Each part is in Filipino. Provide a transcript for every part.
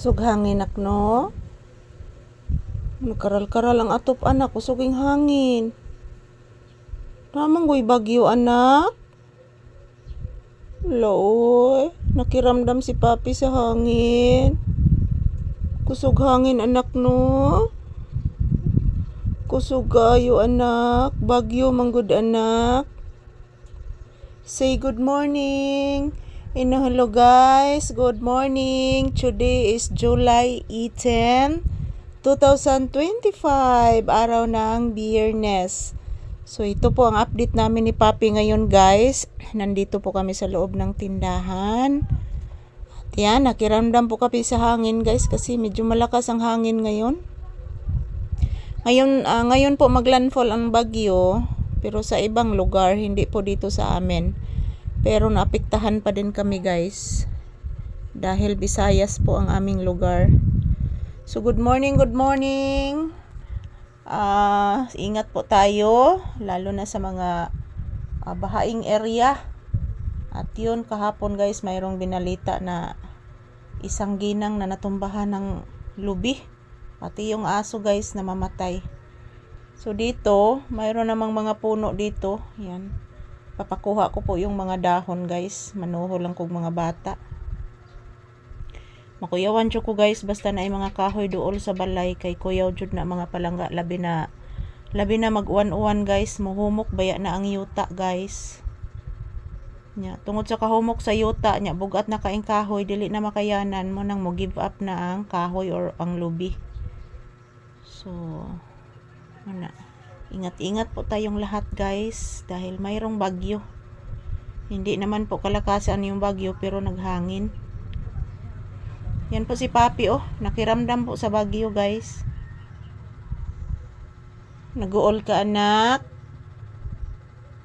Kusog hangin nak no. Nagkaral-karal ang atop anak, kusoging hangin. Namang goy bagyo anak. Looy, nakiramdam si papi sa hangin. Kusog hangin anak no. Kusog kayo anak, bagyo manggod anak. Say good morning. Ino hello guys, good morning. Today is July 18, 2025, araw ng Biyernes. So ito po ang update namin ni Papi ngayon guys. Nandito po kami sa loob ng tindahan. At yan, nakiramdam po kami sa hangin guys kasi medyo malakas ang hangin ngayon. Ngayon, ah, ngayon po maglandfall ang bagyo pero sa ibang lugar, hindi po dito sa amin. Pero naapektahan pa din kami guys. Dahil Visayas po ang aming lugar. So good morning, good morning. Ah, ingat po tayo lalo na sa mga ah, bahaing area. At yun kahapon guys, mayroong binalita na isang ginang na natumbahan ng lubi. Pati yung aso guys na mamatay. So dito, mayroon namang mga puno dito. Yan. Papakuha ko po yung mga dahon guys. Manuho lang kog mga bata. Makuyawan jud ko guys basta na mga kahoy dool sa balay kay kuyaw jud na mga palangga labi na labi na mag-uwan-uwan guys muhumok baya na ang yuta guys. Nya tungod sa kahumok sa yuta nya bugat na kaing kahoy dili na makayanan mo nang mo give up na ang kahoy or ang lubi. So ana ingat-ingat po tayong lahat guys dahil mayroong bagyo. Hindi naman po kalakasan yung bagyo pero naghangin. Yan po si Papi oh. Nakiramdam po sa Bagyo guys. Nag-uol ka anak.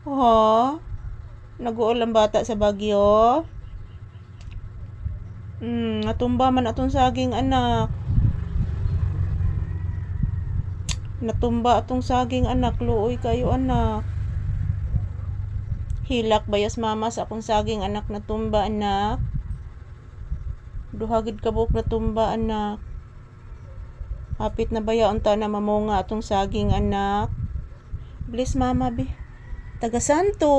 Oh. Nag-uol ang bata sa Bagyo. Hmm, natumba man atong saging anak. Natumba atong saging anak. Luoy kayo anak. Hilak bayas mama sa akong saging anak natumba anak. Duhagid kabuk na tumba anak. Hapit na bayaon ta na mamunga atong saging anak. Bless mama bi. Taga Santo,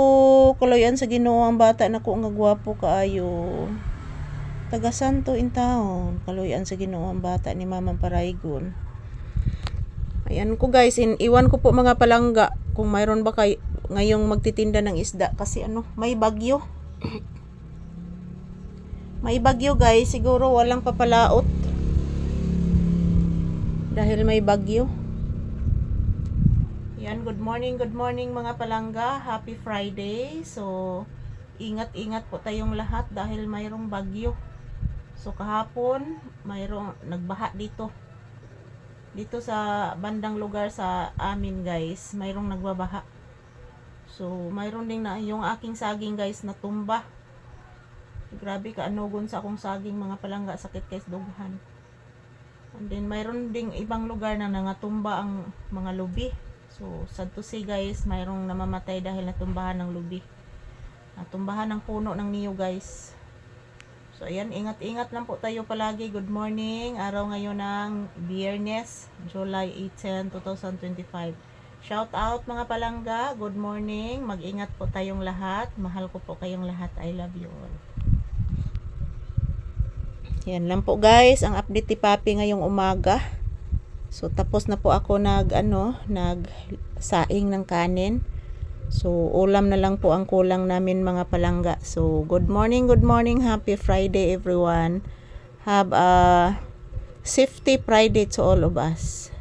kaloyan sa Ginoo ang bata na ko nga gwapo kaayo. Taga Santo in town, kaloyan sa Ginoo ang bata ni Mama Paraygon. Ayan ko guys, in, iwan ko po mga palangga kung mayroon ba kay ngayong magtitinda ng isda kasi ano, may bagyo. May bagyo guys, siguro walang papalaot. Dahil may bagyo. Yan, good morning, good morning mga palangga. Happy Friday. So, ingat-ingat po tayong lahat dahil mayroong bagyo. So, kahapon, mayroong nagbaha dito. Dito sa bandang lugar sa amin guys, mayroong nagbabaha. So, mayroon ding na yung aking saging guys natumba. Grabe ka anugon sa akong saging mga palangga sakit kay dughan. And then mayroon ding ibang lugar na nangatumba ang mga lubi. So sad to say guys, mayroong namamatay dahil natumbahan ng lubi. Natumbahan ng puno ng niyo guys. So ayan, ingat-ingat lang po tayo palagi. Good morning. Araw ngayon ng Biyernes, July 18, 2025. Shout out mga palangga. Good morning. Mag-ingat po tayong lahat. Mahal ko po kayong lahat. I love you all. Yan lang po guys, ang update ni Papi ngayong umaga. So tapos na po ako nag ano, nag saing ng kanin. So ulam na lang po ang kulang namin mga palangga. So good morning, good morning, happy Friday everyone. Have a safety Friday to all of us.